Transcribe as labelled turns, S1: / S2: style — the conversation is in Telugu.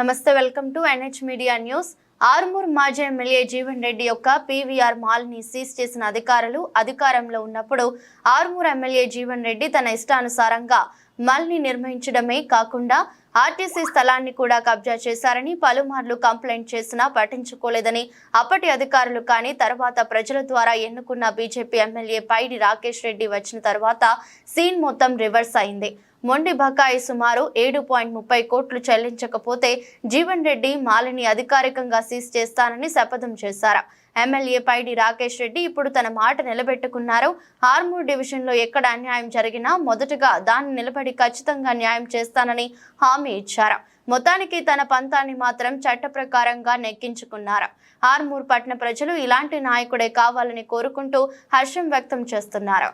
S1: నమస్తే welcome to N H media news. Armoor మాజీ ఎమ్మెల్యే జీవన్ రెడ్డి యొక్క పీవీఆర్ మాల్ని సీజ్ చేసిన అధికారులు అధికారంలో ఉన్నప్పుడు ఆర్మూర్ ఎమ్మెల్యే జీవన్ రెడ్డి తన ఇష్టానుసారంగా మాల్ని నిర్మించడమే కాకుండా ఆర్టీసీ స్థలాన్ని కూడా కబ్జా చేశారని పలుమార్లు కంప్లైంట్ చేసినా పట్టించుకోలేదని అప్పటి అధికారులు కానీ తర్వాత ప్రజల ద్వారా ఎన్నుకున్న బీజేపీ ఎమ్మెల్యే పైడి రాకేష్ రెడ్డి వచ్చిన తర్వాత సీన్ మొత్తం రివర్స్ అయింది. మొండి బకాయి సుమారు ఏడు పాయింట్ ముప్పై కోట్లు చెల్లించకపోతే జీవన్ రెడ్డి మాలిని అధికారికంగా సీజ్ చేస్తానని శపథం చేశారు. ఎమ్మెల్యే పైడి రాకేష్ రెడ్డి ఇప్పుడు తన మాట నిలబెట్టుకున్నారు. ఆర్మూర్ డివిజన్లో ఎక్కడ అన్యాయం జరిగినా మొదటగా దాన్ని నిలబడి ఖచ్చితంగా న్యాయం చేస్తానని హామీ ఇచ్చారు. మొత్తానికి తన పంతాన్ని మాత్రం చట్ట ప్రకారంగా నెక్కించుకున్నారు. ఆర్మూర్ పట్టణ ప్రజలు ఇలాంటి నాయకుడే కావాలని కోరుకుంటూ హర్షం వ్యక్తం చేస్తున్నారు.